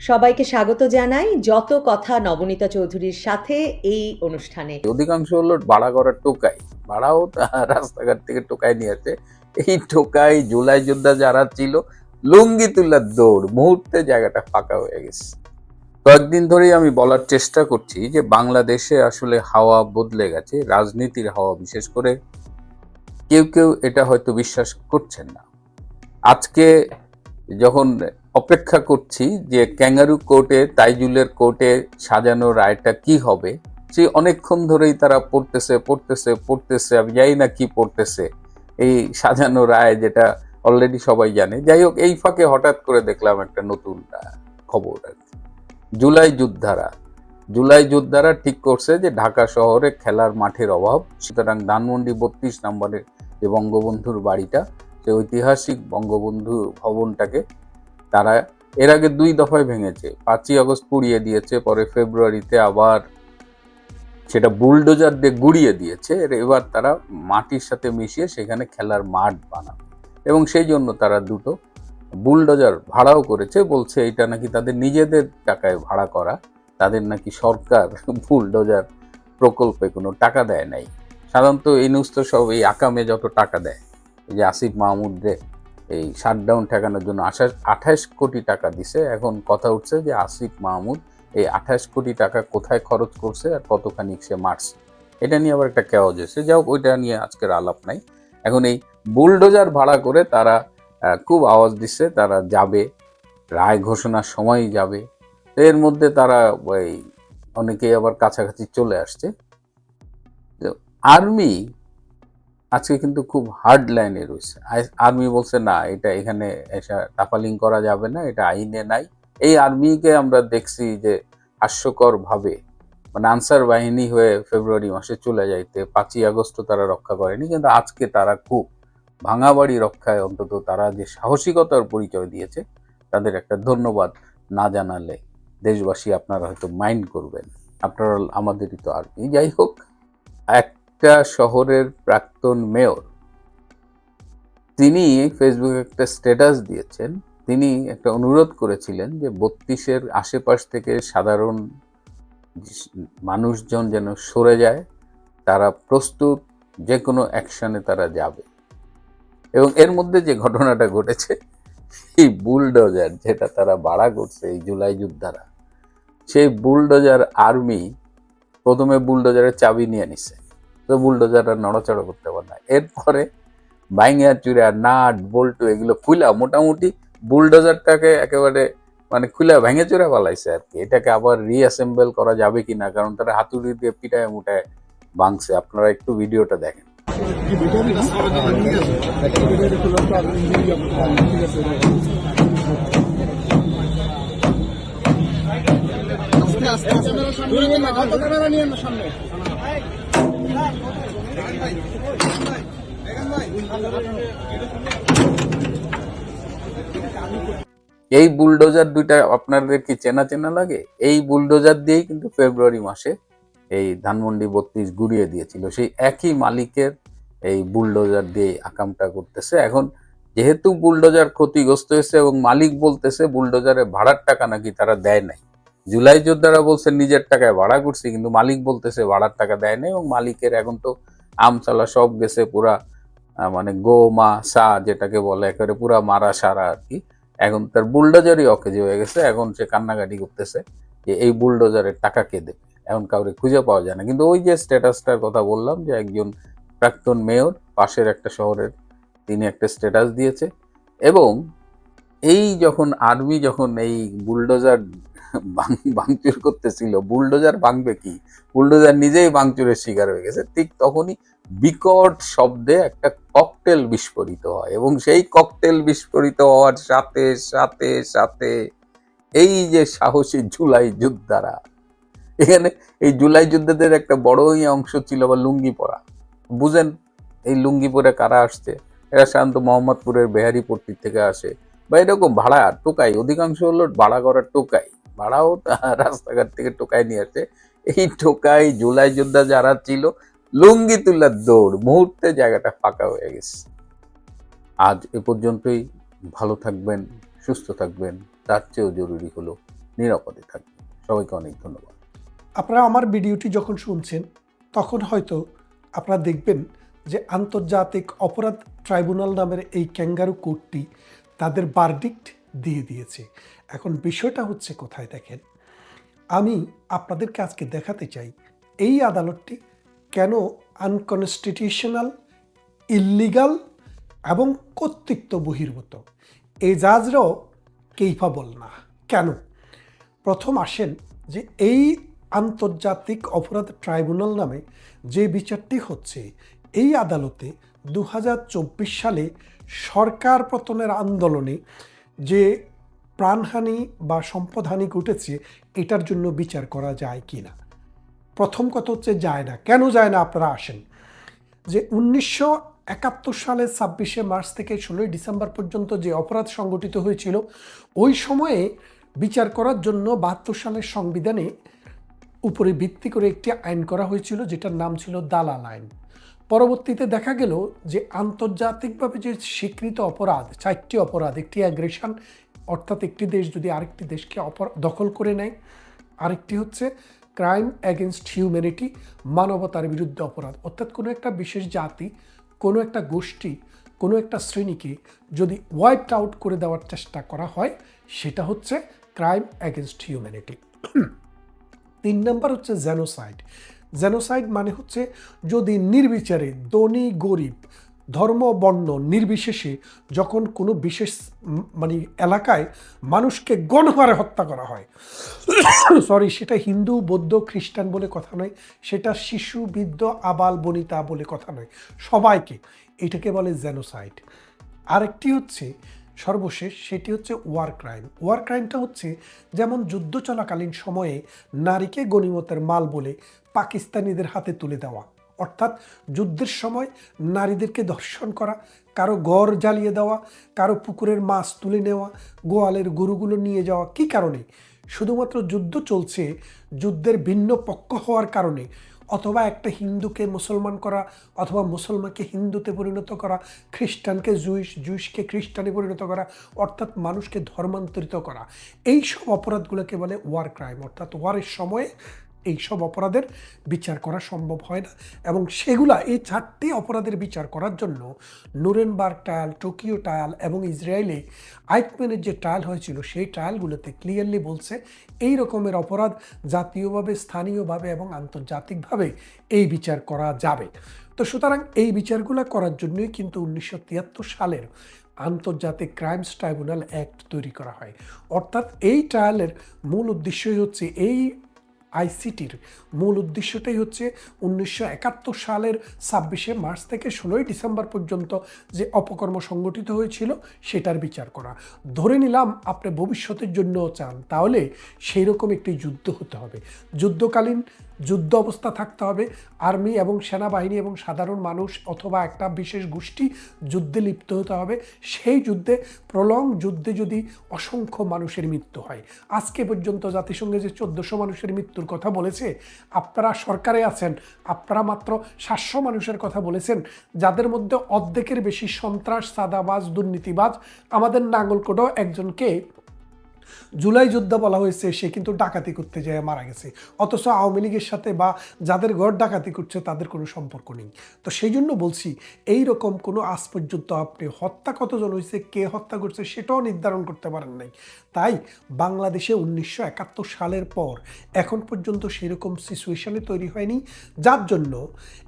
সবাইকে স্বাগত জানাই যত কথা নবনীতা চৌধুরীর সাথে এই অনুষ্ঠানে। অধিকাংশ হলো ভাড়া করার টোকাই ভাড়াও রাস্তাঘাট থেকে টোকাই নিয়ে আসে। এই টোকাই জুলাই যোদ্ধা যারা ছিল, লুঙ্গি তুলার দৌড়, মুহূর্তে জায়গাটা ফাঁকা হয়ে গেছে। কয়েকদিন ধরেই আমি বলার চেষ্টা করছি যে বাংলাদেশে আসলে হাওয়া বদলে গেছে, রাজনীতির হাওয়া বিশেষ করে। কেউ কেউ এটা হয়তো বিশ্বাস করছেন না। আজকে যখন অপেক্ষা করছি যে ক্যাঙ্গারু কোর্টে, তাইজুলের কোর্টে সাজানো রায়টা কি হবে। সে অনেকক্ষণ ধরেই তারা পড়তেছে পড়তেছে পড়তেছে, আমি জানি না কি পড়তেছে। এই সাজানো রায় যেটা অলরেডি সবাই জানে। যাই হোক, এই ফাঁকে হঠাৎ করে দেখলাম একটা নতুন খবর আর কি। জুলাই যোদ্ধারা। জুলাই যোদ্ধারা ঠিক করছে যে ঢাকা শহরে খেলার মাঠের অভাব, সুতরাং ধানমন্ডি বত্রিশ নম্বরের যে বঙ্গবন্ধুর বাড়িটা, সে ঐতিহাসিক বঙ্গবন্ধু ভবনটাকে তারা এর আগে দুই দফায় ভেঙেছে। পাঁচই আগস্ট পুড়িয়ে দিয়েছে, পরে ফেব্রুয়ারিতে আবার সেটা বুলডোজার দিয়ে গুড়িয়ে দিয়েছে। এবার তারা মাটির সাথে মিশিয়ে সেখানে খেলার মাঠ বানাবে। এবং সেই জন্য তারা দুটো বুলডোজার ভাড়াও করেছে, বলছে এটা নাকি তাদের নিজেদের টাকায় ভাড়া করা, তাদের নাকি সরকার বুলডোজার প্রকল্পে কোনো টাকা দেয় নাই। সাধারণত এই নিউজ তো সব এই আকামে যত টাকা দেয়, এই যে আসিফ মাহমুদরে এই শাটডাউন ঠেকানোর জন্য আঠাশ আঠাশ কোটি টাকা দিছে। এখন কথা উঠছে যে আসিফ মাহমুদ এই আঠাশ কোটি টাকা কোথায় খরচ করছে আর কতখানি সে মারছে? এটা নিয়ে আবার একটা কেওয়াজ এসে যাই হোক, ওইটা নিয়ে আজকের আলাপ নাই। এখন এই বুলডোজার ভাড়া করে তারা খুব আওয়াজ দিচ্ছে, তারা যাবে, রায় ঘোষণার সময় যাবে। এর মধ্যে তারা ওই অনেকেই আবার কাছাকাছি চলে আসছে। আর্মি আজকে কিন্তু খুব হার্ড লাইনে রয়েছে। আর্মি বলছে, না, এটা এখানে এসে টাফালিং করা যাবে না, এটা আইনে নাই। এই আর্মিকে আমরা দেখছি যে হাস্যকর ভাবে মানে আনসার বাহিনী হয়ে ফেব্রুয়ারি মাসে চলে যাইতে, পাঁচই আগস্ট তারা রক্ষা করেনি, কিন্তু আজকে তারা খুব ভাঙাবাড়ি রক্ষায় অন্তত তারা যে সাহসিকতার পরিচয় দিয়েছে, তাদের একটা ধন্যবাদ না জানালে দেশবাসী আপনারা হয়তো মাইন্ড করবেন। আপনারা, আমাদেরই তো আর্মি যাই হোক একটা শহরের প্রাক্তন মেয়র। তিনি ফেসবুকে একটা স্ট্যাটাস দিয়েছেন। তিনি একটা অনুরোধ করেছিলেন যে বত্রিশের আশেপাশ থেকে সাধারণ মানুষজন যেন সরে যায়, তারা প্রস্তুত যে কোনো অ্যাকশনে তারা যাবে। এবং এর মধ্যে যে ঘটনাটা ঘটেছে, এই বুলডোজার যেটা তারা বাড়া করছে এই জুলাই যোদ্ধারা, সেই বুলডোজার আর্মি প্রথমে বুলডোজারের চাবি নিয়ে নিছে। তো বুলডোজার আর নড়াচড়া করতে পারে না এরপরে বাইঙ্গা চুরা নাট বল্টু এগুলো খুলা মোটামুটি বুলডোজারটাকে একেবারে মানে খুলে ভেঙে চুরে পালাইছে আর কি এটাকে আবার রিঅ্যাসেম্বল করা যাবে কি না কারণ তারা হাতুড়ি দিয়ে পিটায় মুটায় ভাঙছে আপনারা একটু ভিডিওটা দেখেন এই বুলডোজার দুইটা আপনাদের কি চেনা চেনা লাগে? এই বুলডোজার দিয়েই কিন্তু ফেব্রুয়ারি মাসে এই ধানমন্ডি বত্রিশ গুড়িয়ে দিয়েছিল। সেই একই মালিকের এই বুলডোজার দিয়ে আকামটা করতেছে। এখন যেহেতু বুলডোজার ক্ষতিগ্রস্ত হয়েছে এবং মালিক বলতেছে বুলডোজারে ভাড়ার টাকা নাকি তারা দেয় নাই জুলাই যোদ্ধারা বলছে, নিজের টাকায় ভাড়া করছি, কিন্তু মালিক বলতেছে ভাড়ার টাকা দেয় নাই এবং মালিকের এখন তো আমচালা সব গেছে পুরা মানে গো মা সা যেটাকে বলে, একেবারে পুরা মারা সারা আর কি। এখন তার বুলডোজারই অকেজে হয়ে গেছে। এখন সে কান্নাকাটি করতেছে যে, এই বুলডোজারের টাকা কে দেবে? এখন কাউরে খুঁজে পাওয়া যায় না। কিন্তু ওই যে স্ট্যাটাসটার কথা বললাম যে, একজন প্রাক্তন মেয়র পাশের একটা শহরের, তিনি একটা স্ট্যাটাস দিয়েছে এবং এই যখন আর্মি যখন এই বুলডোজার ভাঙ- ভাঙচুর করতেছিল, বুলডোজার ভাঙবে কি? বুলডোজার নিজেই ভাঙচুরের শিকার হয়ে গেছে। ঠিক তখনই বিকট শব্দে একটা ককটেল বিস্ফোরিত হয় এবং সেই ককটেল বিস্ফোরিত হওয়ার সাথে সাথে সাথে এই যে সাহসী জুলাই যোদ্ধারা, এখানে এই জুলাই যোদ্ধাদের একটা বড়ই অংশ ছিল বা লুঙ্গি পরা। বুঝেন এই লুঙ্গি পরে কারা আসছে? এরা সাধারণত মোহাম্মদপুরের বেহারিপট্টি থেকে আসে। বা এরকম ভাড়া টোকাই, অধিকাংশ হলো ভাড়া করার টোকাই। ভাড়াও রাস্তাঘাট থেকে টোকাই নিয়ে আসে। এই টোকাই জুলাই যোদ্ধা যারা ছিল, লুঙ্গি তুলার দৌড়, মুহূর্তে জায়গাটা ফাঁকা হয়ে গেছে। আজ এ পর্যন্তই। ভালো থাকবেন, সুস্থ থাকবেন, তার চেয়েও জরুরি হলো নিরাপদে থাকবে সবাইকে অনেক ধন্যবাদ। আপনারা আমার ভিডিওটি যখন শুনছেন, তখন হয়তো আপনারা দেখবেন যে আন্তর্জাতিক অপরাধ ট্রাইব্যুনাল নামের এই ক্যাঙ্গারু কোর্টটি তাদের বার্ডিক্ট দিয়ে দিয়েছে। এখন বিষয়টা হচ্ছে কোথায় দেখেন। আমি আপনাদেরকে আজকে দেখাতে চাই, এই আদালতটি কেন আনকনস্টিটিউশনাল ইল্লিগাল এবং কর্তৃত্ব বহির্ভূত? এই জাজরাও কেইফাবল না। কেন? প্রথম আসেন যে এই আন্তর্জাতিক অপরাধ ট্রাইব্যুনাল নামে যে বিচারটি হচ্ছে, এই আদালতে দু হাজার চব্বিশ সালে সরকার পতনের আন্দোলনে যে প্রাণহানি বা সম্পদহানি ঘটেছে, এটার জন্য বিচার করা যায় কি না? প্রথম কথা হচ্ছে যায় না। কেন যায় না? আপনারা আসেন। যে উনিশশো একাত্তর সালের ছাব্বিশে মার্চ থেকে ষোলোই ডিসেম্বর পর্যন্ত যে অপরাধ সংগঠিত হয়েছিল, ওই সময়ে বিচার করার জন্য বাহাত্তর সালের সংবিধানে উপরে ভিত্তি করে একটি আইন করা হয়েছিল, যেটার নাম ছিল দালাল আইন। পরবর্তীতে দেখা গেল যে আন্তর্জাতিকভাবে যে স্বীকৃত অপরাধ, চারটি অপরাধ, একটি অ্যাগ্রেশন অর্থাৎ একটি দেশ যদি আরেকটি দেশকে অপর, দখল করে নেয়, আরেকটি হচ্ছে ক্রাইম অ্যাগেনস্ট হিউম্যানিটি মানবতার বিরুদ্ধে অপরাধ। অর্থাৎ কোনো একটা বিশেষ জাতি, কোনো একটা গোষ্ঠী, কোনো একটা শ্রেণীকে যদি ওয়াইপড আউট করে দেওয়ার চেষ্টা করা হয়, সেটা হচ্ছে ক্রাইম অ্যাগেনস্ট হিউম্যানিটি তিন নম্বর হচ্ছে জেনোসাইড জেনোসাইড মানে হচ্ছে যদি নির্বিচারে ধনী, গরিব, ধর্ম, বর্ণ নির্বিশেষে যখন কোনো বিশেষ মানে এলাকায় মানুষকে গণহারে হত্যা করা হয়। সরি সেটা হিন্দু, বৌদ্ধ, খ্রিস্টান বলে কথা নয়, সেটা শিশু, বৃদ্ধ, আবাল, বনিতা বলে কথা নয়, সবাইকে। এটাকে বলে জেনোসাইড আরেকটি হচ্ছে সর্বশেষ সেটি হচ্ছে ওয়ার ক্রাইম। ওয়ার ক্রাইমটা হচ্ছে যেমন যুদ্ধ চলাকালীন সময়ে নারীকে গণিমতের মাল বলে পাকিস্তানিদের হাতে তুলে দেওয়া। অর্থাৎ যুদ্ধের সময় নারীদেরকে ধর্ষণ করা, কারও গড় জ্বালিয়ে দেওয়া, কারও পুকুরের মাছ তুলে নেওয়া, গোয়ালের গরুগুলো নিয়ে যাওয়া। কি কারণে? শুধুমাত্র যুদ্ধ চলছে যুদ্ধের ভিন্ন পক্ষ হওয়ার কারণে। অথবা একটা হিন্দুকে মুসলমান করা অথবা মুসলমানকে হিন্দুতে পরিণত করা, খ্রিস্টানকে জুইশ, জুইশকে খ্রিস্টানে পরিণত করা, অর্থাৎ মানুষকে ধর্মান্তরিত করা। এই সব অপরাধগুলোকে বলে ওয়ার ক্রাইম অর্থাৎ ওয়ারের সময়ে এই সব অপরাধের বিচার করা সম্ভব হয় না। এবং সেগুলা এই চারটি অপরাধের বিচার করার জন্য নুরেনবার্গ ট্রায়াল টোকিও ট্রায়াল এবং ইসরায়েলে আইকম্যানের যে ট্রায়াল হয়েছিল, সেই ট্রায়ালগুলোতে ক্লিয়ারলি বলছে এই রকমের অপরাধ জাতীয়ভাবে, স্থানীয়ভাবে এবং আন্তর্জাতিকভাবে এই বিচার করা যাবে। তো সুতরাং এই বিচারগুলো করার জন্যই কিন্তু উনিশশো তিয়াত্তর সালের আন্তর্জাতিক ক্রাইমস ট্রাইব্যুনাল অ্যাক্ট তৈরি করা হয়। অর্থাৎ এই ট্রায়ালের মূল উদ্দেশ্যই হচ্ছে এই আইসিটির মূল উদ্দেশ্যটাই হচ্ছে উনিশশো একাত্তর সালের ছাব্বিশে মার্চ থেকে ষোলোই ডিসেম্বর পর্যন্ত যে অপকর্ম সংগঠিত হয়েছিল, সেটার বিচার করা। ধরে নিলাম আপনি ভবিষ্যতের জন্য চান, তাহলে সেই রকম একটি যুদ্ধ হতে হবে। যুদ্ধকালীন যুদ্ধ অবস্থা থাকতে হবে। আর্মি এবং সেনাবাহিনী এবং সাধারণ মানুষ অথবা একটা বিশেষ গোষ্ঠী যুদ্ধে লিপ্ত হতে হবে। সেই যুদ্ধে, প্রলং যুদ্ধে যদি অসংখ্য মানুষের মৃত্যু হয়। আজকে পর্যন্ত জাতিসংঘে যে চোদ্দোশো মানুষের মৃত্যুর কথা বলেছে, আপনারা সরকারে আছেন, আপনারা মাত্র সাতশো মানুষের কথা বলেছেন, যাদের মধ্যে অর্ধেকের বেশি সন্ত্রাস সাদাবাজ দুর্নীতিবাজ। আমাদের নাঙ্গলকোটেও একজনকে জুলাই যোদ্ধা বলা হয়েছে, সে কিন্তু ডাকাতি করতে যায় মারা গেছে। অথচ আওয়ামী লীগের সাথে বা যাদের ঘর ডাকাতি করছে, তাদের কোনো সম্পর্ক নেই। তো সেই জন্য বলছি, এই রকম কোনো আজ পর্যন্ত আপনি হত্যা কতজন হয়েছে, কে হত্যা করছে, সেটাও নির্ধারণ করতে পারেন নাই। তাই বাংলাদেশে উনিশশো একাত্তর সালের পর এখন পর্যন্ত সেরকম সিচুয়েশনে তৈরি হয়নি। যার জন্য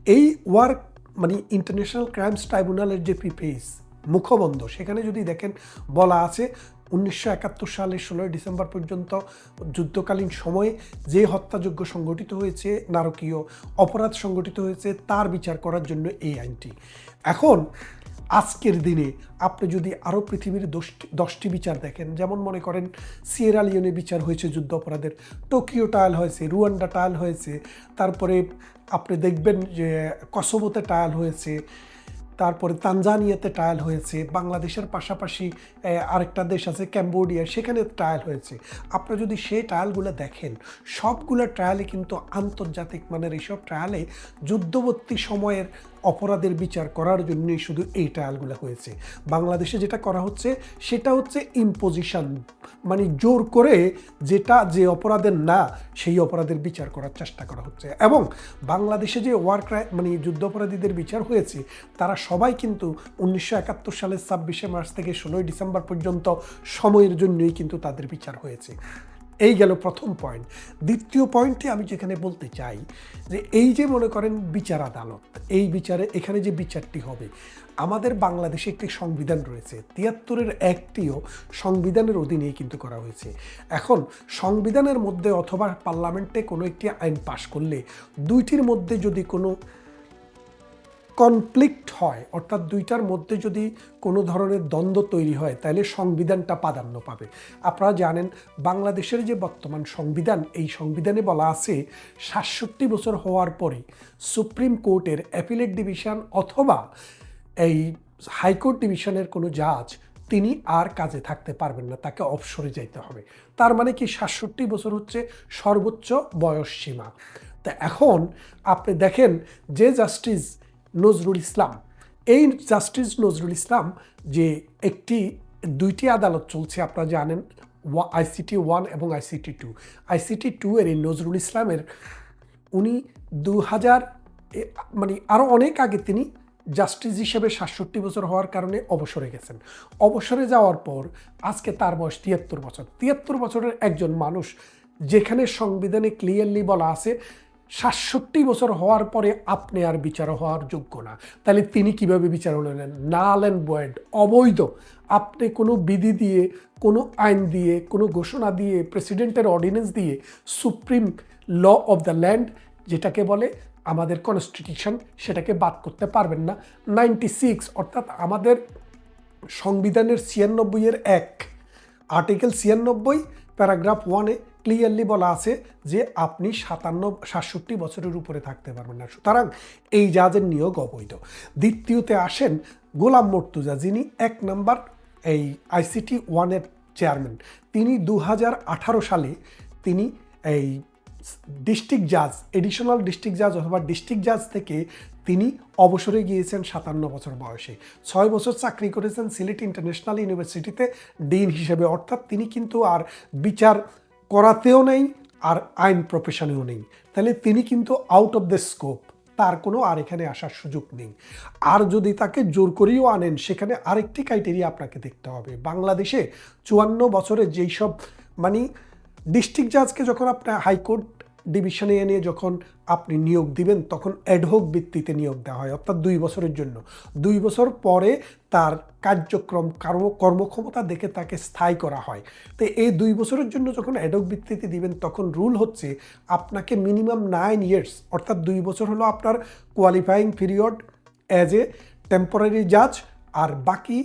এই ওয়ার্ক মানে ইন্টারন্যাশনাল ক্রাইমস ট্রাইব্যুনালের যে প্রিফেস মুখবন্ধ। সেখানে যদি দেখেন বলা আছে, উনিশশো একাত্তর সালের ষোলোই ডিসেম্বর পর্যন্ত যুদ্ধকালীন সময়ে যে হত্যাযজ্ঞ সংগঠিত হয়েছে, নারকীয় অপরাধ সংগঠিত হয়েছে, তার বিচার করার জন্য এই আইনটি। এখন, আজকের দিনে আপনি যদি আরও পৃথিবীর দশটি দশটি বিচার দেখেন, যেমন মনে করেন সিয়েরা লিওনে বিচার হয়েছে যুদ্ধ অপরাধের, টোকিও ট্রায়াল হয়েছে, রুয়ান্ডা ট্রায়াল হয়েছে, তারপরে আপনি দেখবেন যে কসোবোতে টায়াল হয়েছে তারপরে তানজানিয়াতে ট্রায়াল হয়েছে, বাংলাদেশের পাশাপাশি আরেকটা দেশ আছে ক্যাম্বোডিয়া, সেখানে ট্রায়াল হয়েছে। আপনারা যদি সেই ট্রায়ালগুলো দেখেন, সবগুলো ট্রায়ালে কিন্তু আন্তর্জাতিক মানের এইসব ট্রায়ালে যুদ্ধবর্তী সময়ের অপরাধের বিচার করার জন্যই শুধু এই ট্রায়ালগুলো হয়েছে। বাংলাদেশে যেটা করা হচ্ছে, সেটা হচ্ছে ইম্পোজিশন মানে জোর করে যেটা যে অপরাধের না, সেই অপরাধের বিচার করার চেষ্টা করা হচ্ছে। এবং বাংলাদেশে যে ওয়ার ক্রাই মানে যুদ্ধাপরাধীদের বিচার হয়েছে, তারা সবাই কিন্তু উনিশশো একাত্তর সালের ছাব্বিশে মার্চ থেকে ষোলোই ডিসেম্বর পর্যন্ত সময়ের জন্যই কিন্তু তাদের বিচার হয়েছে। এই গেল প্রথম পয়েন্ট দ্বিতীয় পয়েন্টে আমি যেখানে বলতে চাই যে এই যে মনে করেন বিচার আদালত, এই বিচারে এখানে যে বিচারটি হবে, আমাদের বাংলাদেশে একটি সংবিধান রয়েছে। তিয়াত্তরের একটিও সংবিধানের অধীনেই কিন্তু করা হয়েছে। এখন সংবিধানের মধ্যে অথবা পার্লামেন্টে কোনো একটি আইন পাশ করলে দুইটির মধ্যে যদি কোনো কনফ্লিক্ট হয়, অর্থাৎ দুইটার মধ্যে যদি কোনো ধরনের দ্বন্দ্ব তৈরি হয়, তাহলে সংবিধানটা প্রাধান্য পাবে। আপনারা জানেন, বাংলাদেশের যে বর্তমান সংবিধান, এই সংবিধানে বলা আছে, সাতষট্টি বছর হওয়ার পরে সুপ্রিম কোর্টের অ্যাপিলেট ডিভিশন অথবা এই হাইকোর্ট ডিভিশনের কোনো জাজ, তিনি আর কাজে থাকতে পারবেন না, তাকে অবসরে যাইতে হবে। তার মানে কি, সাতষট্টি বছর হচ্ছে সর্বোচ্চ বয়স সীমা। তা এখন আপনি দেখেন, যে জাস্টিস নজরুল ইসলাম। এই জাস্টিস নজরুল ইসলাম যে একটি, দুইটি আদালত চলছে, আপনারা জানেন আইসিটি ওয়ান এবং আইসিটি টু আইসিটি টু এর এই নজরুল ইসলামের, উনি দু হাজার মানে আরও অনেক আগে তিনি জাস্টিস হিসেবে সাতষট্টি বছর হওয়ার কারণে অবসরে গেছেন। অবসরে যাওয়ার পর আজকে তার বয়স তিয়াত্তর বছর। তিয়াত্তর বছরের একজন মানুষ যেখানে সংবিধানে ক্লিয়ারলি বলা আছে সাতষট্টি বছর হওয়ার পরে আপনি আর বিচার হওয়ার যোগ্য না। তাহলে তিনি কীভাবে বিচার হলেন? না আলেন বয়েড অবৈধ। আপনি কোনো বিধি দিয়ে, কোনো আইন দিয়ে, কোনো ঘোষণা দিয়ে, প্রেসিডেন্টের অর্ডিন্যান্স দিয়ে supreme law of the land, যেটাকে বলে আমাদের কনস্টিটিউশন, সেটাকে বাদ করতে পারবেন না। নাইনটি সিক্স, অর্থাৎ আমাদের সংবিধানের ছিয়ানব্বই এর এক, আর্টিকেল ছিয়ানব্বই, প্যারাগ্রাফ ওয়ানে ক্লিয়ারলি বলা আছে যে আপনি সাতান্ন, সাতষট্টি বছরের উপরে থাকতে পারবেন না। সুতরাং এই জাজের নিয়োগ অবৈধ। দ্বিতীয়তে আসেন গোলাম মর্তুজা, যিনি এক নাম্বার এই আইসিটি ওয়ানের চেয়ারম্যান। তিনি দু হাজার আঠারো সালে তিনি এই ডিস্ট্রিক্ট জাজ, এডিশনাল ডিস্ট্রিক্ট জাজ অথবা ডিস্ট্রিক্ট জাজ থেকে তিনি অবসরে গিয়েছেন সাতান্ন বছর বয়সে। ছয় বছর চাকরি করেছেন সিলেট ইন্টারন্যাশনাল ইউনিভার্সিটিতে ডিন হিসেবে। অর্থাৎ তিনি কিন্তু আর বিচার করাতেও নেই আর আইন প্রফেশনেও নেই। তাহলে তিনি কিন্তু আউট অফ দ্য স্কোপ তার কোনো আর এখানে আসার সুযোগ নেই। আর যদি তাকে জোর করেও আনেন, সেখানে আরেকটি ক্রাইটেরিয়া আপনাকে দেখতে হবে। বাংলাদেশে চুয়ান্ন বছরে যেই সব মানে ডিস্ট্রিক্ট জাজকে যখন আপনার হাইকোর্ট ডিভিশনে এনে যখন আপনি নিয়োগ দিবেন, তখন অ্যাডহক ভিত্তিতে নিয়োগ দেওয়া হয়, অর্থাৎ দুই বছরের জন্য। দুই বছর পরে তার কার্যক্রম কর্ম, কর্মক্ষমতা দেখে তাকে স্থায়ী করা হয়। তো এই দুই বছরের জন্য যখন অ্যাডহক ভিত্তিতে দিবেন, তখন রুল হচ্ছে আপনাকে মিনিমাম নাইন ইয়ার্স অর্থাৎ দুই বছর হলো আপনার qualifying period as a temporary জাজ আর বাকি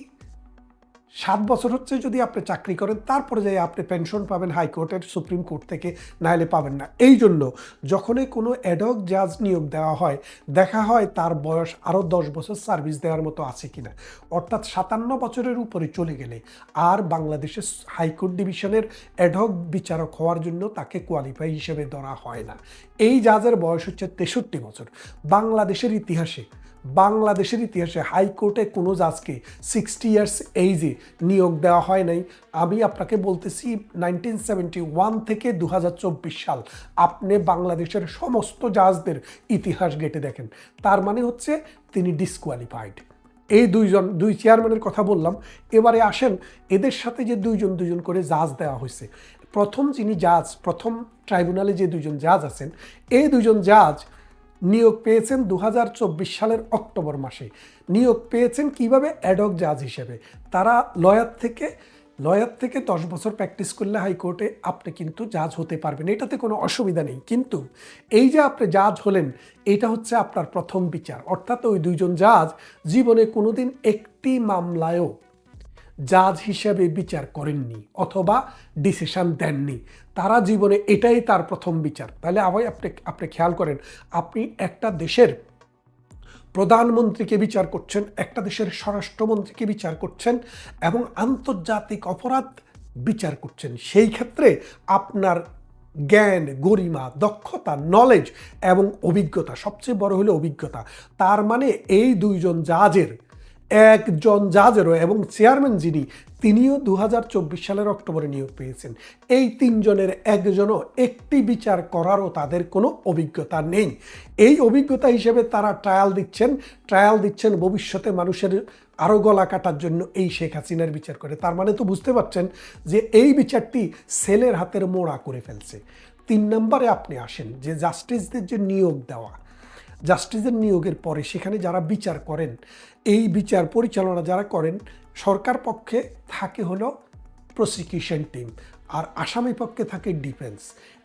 সাত বছর হচ্ছে যদি আপনি চাকরি করেন, তারপরে যাই আপনি পেনশন পাবেন হাইকোর্টের সুপ্রিম কোর্ট থেকে, নাহলে পাবেন না। এই জন্য যখনই কোনো অ্যাডক জাজ নিয়োগ দেওয়া হয়, দেখা হয় তার বয়স আরও দশ বছর সার্ভিস দেওয়ার মতো আছে কিনা। অর্থাৎ সাতান্ন বছরের উপরে চলে গেলে আর বাংলাদেশের হাইকোর্ট ডিভিশনের অ্যাডক বিচারক হওয়ার জন্য তাকে কোয়ালিফাই হিসেবে ধরা হয় না। এই জাজের বয়স হচ্ছে তেষট্টি বছর। বাংলাদেশের ইতিহাসে বাংলাদেশের ইতিহাসে হাইকোর্টে কোনো জাজকে সিক্সটি ইয়ার্স এইজে নিয়োগ দেওয়া হয় নাই। আমি আপনাকে বলতেছি নাইনটিন সেভেন্টি ওয়ান থেকে দু হাজার চব্বিশ সাল আপনি বাংলাদেশের সমস্ত জাজদের ইতিহাস ঘেটে দেখেন। তার মানে হচ্ছে তিনি ডিসকোয়ালিফাইড এই দুইজন, দুই চেয়ারম্যানের কথা বললাম। এবারে আসেন, এদের সাথে যে দুইজন দুজন করে জাজ দেওয়া হয়েছে। প্রথম যিনি জাজ, প্রথম ট্রাইব্যুনালে যে দুজন জাজ আছেন, এই দুজন জাজ নিয়োগ পেয়েছেন দু হাজার চব্বিশ সালের অক্টোবর মাসে। নিয়োগ পেয়েছেন কীভাবে? অ্যাডক জাজ হিসেবে। তারা লয়ার থেকে লয়ার থেকে দশ বছর প্র্যাকটিস করলে হাইকোর্টে আপনি কিন্তু জাজ হতে পারবেন। এটাতে কোনো অসুবিধা নেই। কিন্তু এই যে আপনি জাজ হলেন, এটা হচ্ছে আপনার প্রথম বিচার। অর্থাৎ ওই দুইজন জাজ জীবনে কোনোদিন একটি মামলায়ও জাজ হিসেবে বিচার করেননি অথবা ডিসিশন দেননি। তারা জীবনে এটাই তার প্রথম বিচার। তাহলে আবার আপনি আপনি খেয়াল করেন, আপনি একটা দেশের প্রধানমন্ত্রীকে বিচার করছেন, একটা দেশের স্বরাষ্ট্রমন্ত্রীকে বিচার করছেন এবং আন্তর্জাতিক অপরাধ বিচার করছেন। সেই ক্ষেত্রে আপনার জ্ঞান, গরিমা, দক্ষতা নলেজ এবং অভিজ্ঞতা, সবচেয়ে বড় হলো অভিজ্ঞতা। তার মানে এই দুইজন জাজের একজন জাজেরও এবং চেয়ারম্যান যিনি, তিনিও দু হাজার চব্বিশ সালের অক্টোবরে নিয়োগ পেয়েছেন। এই তিনজনের একজনও একটি বিচার করারও তাদের কোনো অভিজ্ঞতা নেই। এই অভিজ্ঞতা হিসেবে তারা ট্রায়াল দিচ্ছেন। ট্রায়াল দিচ্ছেন ভবিষ্যতে মানুষের আরও গলা কাটার জন্য এই শেখ হাসিনার বিচার করে। তার মানে তো বুঝতে পারছেন যে এই বিচারটি সেলের হাতের মোড়া করে ফেলছে। তিন নম্বরে আপনি আসেন যে জাস্টিসদের যে নিয়োগ দেওয়া জাস্টিসের নিয়োগের পরে সেখানে যারা বিচার করেন, এই বিচার পরিচালনা যারা করেন, সরকার পক্ষে থাকে হলো প্রসিকিউশন টিম আর আসামি পক্ষে থাকে ডিফেন্স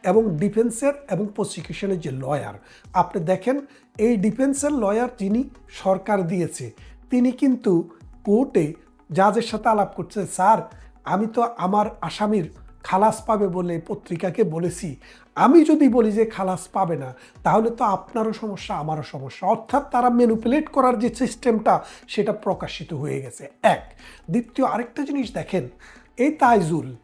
এবং ডিফেন্সের এবং প্রসিকিউশনের যে লয়ার আপনি দেখেন, এই ডিফেন্সের লয়ার যিনি সরকার দিয়েছে, তিনি কিন্তু কোর্টে জাজের সাথে আলাপ করছে, স্যার, আমি তো আমার আসামির খালাস পাবে বলে পত্রিকাকে বলেছি। আমি যদি বলি যে খালাস পাবে না, তাহলে তো আপনারও সমস্যা, আমারও সমস্যা। অর্থাৎ তারা ম্যানুপুলেট করার যে সিস্টেমটা সেটা প্রকাশিত হয়ে গেছে। এক। দ্বিতীয়, আরেকটা জিনিস দেখেন, এই তাইজুল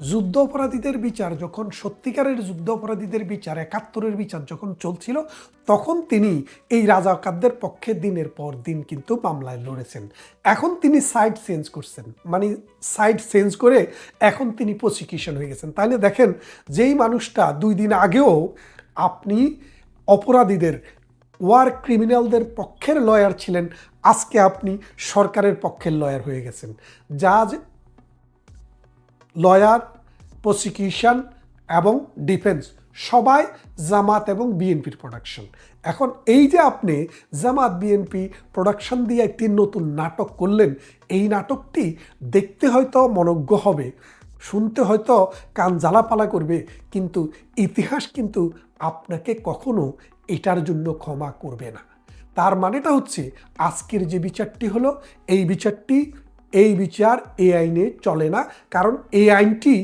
যুদ্ধ অপরাধীদের বিচার যখন সত্যিকারের যুদ্ধ অপরাধীদের বিচার, একাত্তরের বিচার যখন চলছিল, তখন তিনি এই রাজাকারদের পক্ষে দিনের পর দিন কিন্তু মামলায় লড়েছেন। এখন তিনি সাইড চেঞ্জ করছেন। মানে সাইড চেঞ্জ করে এখন তিনি প্রসিকিউশন হয়ে গেছেন। তাহলে দেখেন, যেই মানুষটা দুই দিন আগেও আপনি অপরাধীদের ওয়ার ক্রিমিনালদের পক্ষের লয়ার ছিলেন, আজকে আপনি সরকারের পক্ষের লয়ার হয়ে গেছেন। জাজ লয়ার, প্রসিকিউশন এবং ডিফেন্স সবাই জামাত এবং বিএনপির প্রোডাকশন এখন এই যে আপনি জামাত, বিএনপি প্রোডাকশন দিয়ে একটি নতুন নাটক করলেন, এই নাটকটি দেখতে হয়তো মনজ্ঞ হবে, শুনতে হয়তো কান জ্বালাপালা করবে, কিন্তু ইতিহাস কিন্তু আপনাকে কখনো এটার জন্য ক্ষমা করবে না। তার মানেটা হচ্ছে আজকের যে বিচারটি হলো, এই বিচারটি এই বিচার এ আইনে চলে না, কারণ এই আইনটি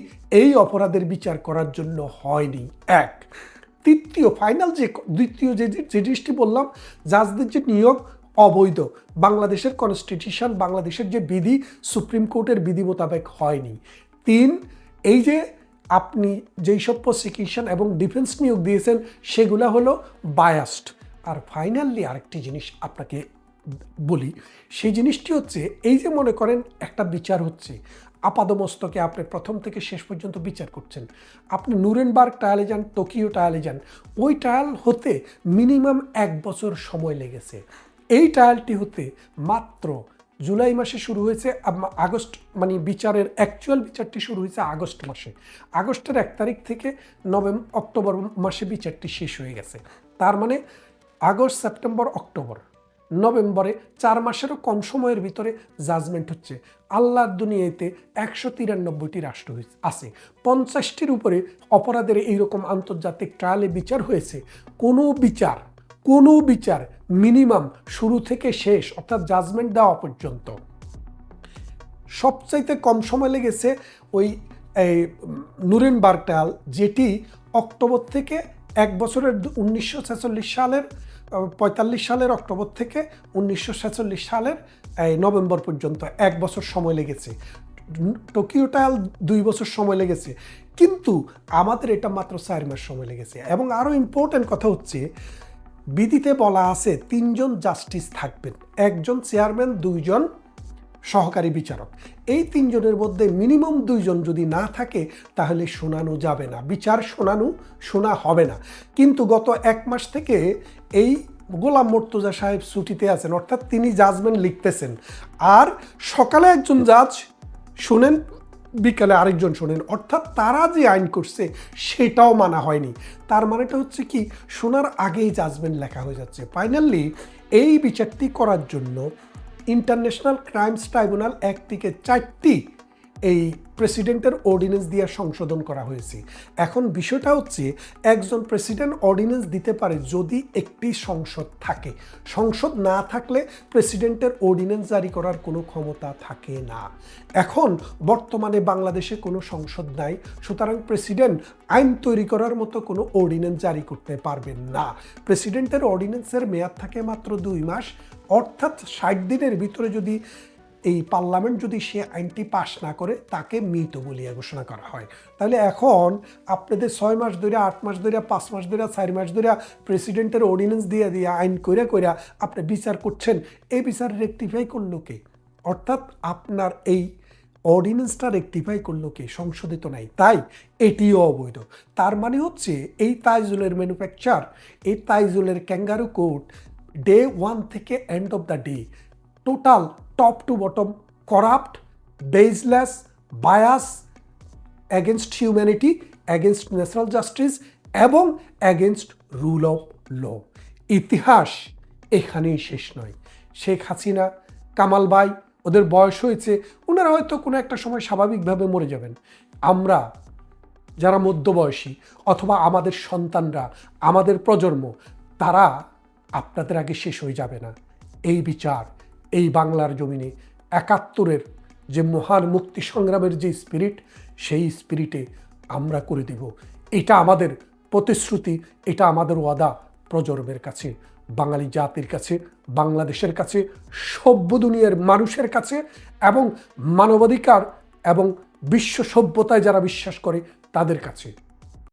এই অপরাধের বিচার করার জন্য হয়নি। এক। তৃতীয় ফাইনাল যে দ্বিতীয় যে জিনিসটি বললাম, জাজদের যে নিয়োগ অবৈধ, বাংলাদেশের কনস্টিটিউশন বাংলাদেশের যে বিধি, সুপ্রিম কোর্টের বিধি মোতাবেক হয়নি। তিন, এই যে আপনি যেই সব প্রসিকিউশন এবং ডিফেন্স নিয়োগ দিয়েছেন, সেগুলো হলো বায়াস্ট আর ফাইনালি আরেকটি জিনিস আপনাকে বলি, সেই জিনিসটি হচ্ছে, এই যে মনে করেন একটা বিচার হচ্ছে, আপাদমস্তকে আপনি প্রথম থেকে শেষ পর্যন্ত বিচার করছেন। আপনি নুরেনবার্গ ট্রায়ালে যান, টোকিও ট্রায়ালে যান, ওই ট্রায়াল হতে মিনিমাম এক বছর সময় লেগেছে। এই ট্রায়ালটি হতে মাত্র জুলাই মাসে শুরু হয়েছে আগস্ট মানে বিচারের অ্যাকচুয়াল বিচারটি শুরু হয়েছে আগস্ট মাসে। আগস্টের এক তারিখ থেকে নভেম্বর অক্টোবর মাসে বিচারটি শেষ হয়ে গেছে। তার মানে আগস্ট, সেপ্টেম্বর, অক্টোবর। নভেম্বরে চার মাসেরও কম সময়ের ভিতরে জাজমেন্ট হচ্ছে। আল্লাহর দুনিয়াতে একশো তিরানব্বইটি রাষ্ট্র আছে। পঞ্চাশটির উপরে অপরাধের এইরকম আন্তর্জাতিক ট্রায়ালে বিচার হয়েছে। কোনো বিচার কোনো বিচার মিনিমাম শুরু থেকে শেষ, অর্থাৎ জাজমেন্ট দেওয়া পর্যন্ত। সবচাইতে কম সময় লেগেছে ওই নুরেনবার্গ ট্রায়াল যেটি অক্টোবর থেকে এক বছরের উনিশশো ছেচল্লিশ সালের পঁয়তাল্লিশ সালের অক্টোবর থেকে উনিশশো ছেচল্লিশ সালের, এই নভেম্বর পর্যন্ত এক বছর সময় লেগেছে। টোকিও টায়াল দুই বছর সময় লেগেছে। কিন্তু আমাদের এটা মাত্র চার মাস সময় লেগেছে। এবং আরও ইম্পর্ট্যান্ট কথা হচ্ছে, বিধিতে বলা আছে তিনজন জাস্টিস থাকবেন। একজন চেয়ারম্যান দুইজন সহকারী বিচারক। এই তিনজনের মধ্যে মিনিমাম দুইজন যদি না থাকে, তাহলে শোনানো যাবে না। বিচার শোনানো, শোনা হবে না। কিন্তু গত এক মাস থেকে এই গোলাম মর্তুজা সাহেব ছুটিতে আছেন, অর্থাৎ তিনি জাজমেন্ট লিখতেছেন। আর সকালে একজন জাজ শোনেন, বিকালে আরেকজন শোনেন। অর্থাৎ তারা যে আইন করছে, সেটাও মানা হয়নি। তার মানেটা হচ্ছে কি, শোনার আগেই জাজমেন্ট লেখা হয়ে যাচ্ছে। ফাইনালি এই বিচারটি করার জন্য ইন্টারন্যাশনাল ক্রাইমস ট্রাইব্যুনাল এক থেকে চারটি এই প্রেসিডেন্টের অর্ডিন্যান্স দিয়ে সংশোধন করা হয়েছে। এখন বিষয়টা হচ্ছে, একজন প্রেসিডেন্ট অর্ডিন্যান্স দিতে পারে যদি একটি সংসদ থাকে। সংসদ না থাকলে প্রেসিডেন্টের অর্ডিন্যান্স জারি করার কোনো ক্ষমতা থাকে না। এখন বর্তমানে বাংলাদেশে কোনো সংসদ নাই, সুতরাং প্রেসিডেন্ট আইন তৈরি করার মতো কোনো অর্ডিন্যান্স জারি করতে পারবেন না। প্রেসিডেন্টের অর্ডিন্যান্সের মেয়াদ থাকে মাত্র দুই মাস, অর্থাৎ ষাট দিনের ভিতরে যদি এই পার্লামেন্ট যদি সে আইনটি পাশ না করে, তাকে মৃত বলিয়া ঘোষণা করা হয়। তাহলে এখন আপনাদের ছয় মাস ধরে, আট মাস ধরে, পাঁচ মাস ধরে, চার মাস ধরে প্রেসিডেন্টের অর্ডিন্যান্স দিয়ে দিয়ে আইন করে করে আপনি বিচার করছেন, এই বিচার রেকটিফাই করল কে? অর্থাৎ আপনার এই অর্ডিন্যান্সটা রেকটিফাই করল কে? সংশোধিত নাই। তাই এটিও অবৈধ। তার মানে হচ্ছে এই তাইজুলের ম্যানুফ্যাকচার এই তাইজুলের ক্যাঙ্গারু কোড ডে ওয়ান থেকে end of the day total top to bottom corrupt baseless bias against humanity against national justice এবং অ্যাগেনস্ট রুল অফ ল ইতিহাস এখানেই শেষ নয়। শেখ হাসিনা, কামাল ভাই, ওদের বয়স হয়েছে, ওনারা হয়তো কোনো একটা সময় স্বাভাবিকভাবে মরে যাবেন। আমরা যারা মধ্যবয়সী অথবা আমাদের সন্তানরা, আমাদের প্রজন্ম, তারা আপনাদের আগে শেষ হয়ে যাবে না। এই বিচার এই বাংলার জমিনে একাত্তরের যে মহান মুক্তি সংগ্রামের যে স্পিরিট সেই স্পিরিটে আমরা করে দেব। এটা আমাদের প্রতিশ্রুতি, এটা আমাদের ওয়াদা প্রজন্মের কাছে, বাঙালি জাতির কাছে, বাংলাদেশের কাছে, সভ্য দুনিয়ার মানুষের কাছে এবং মানবাধিকার এবং বিশ্ব সভ্যতায় যারা বিশ্বাস করে তাদের কাছে।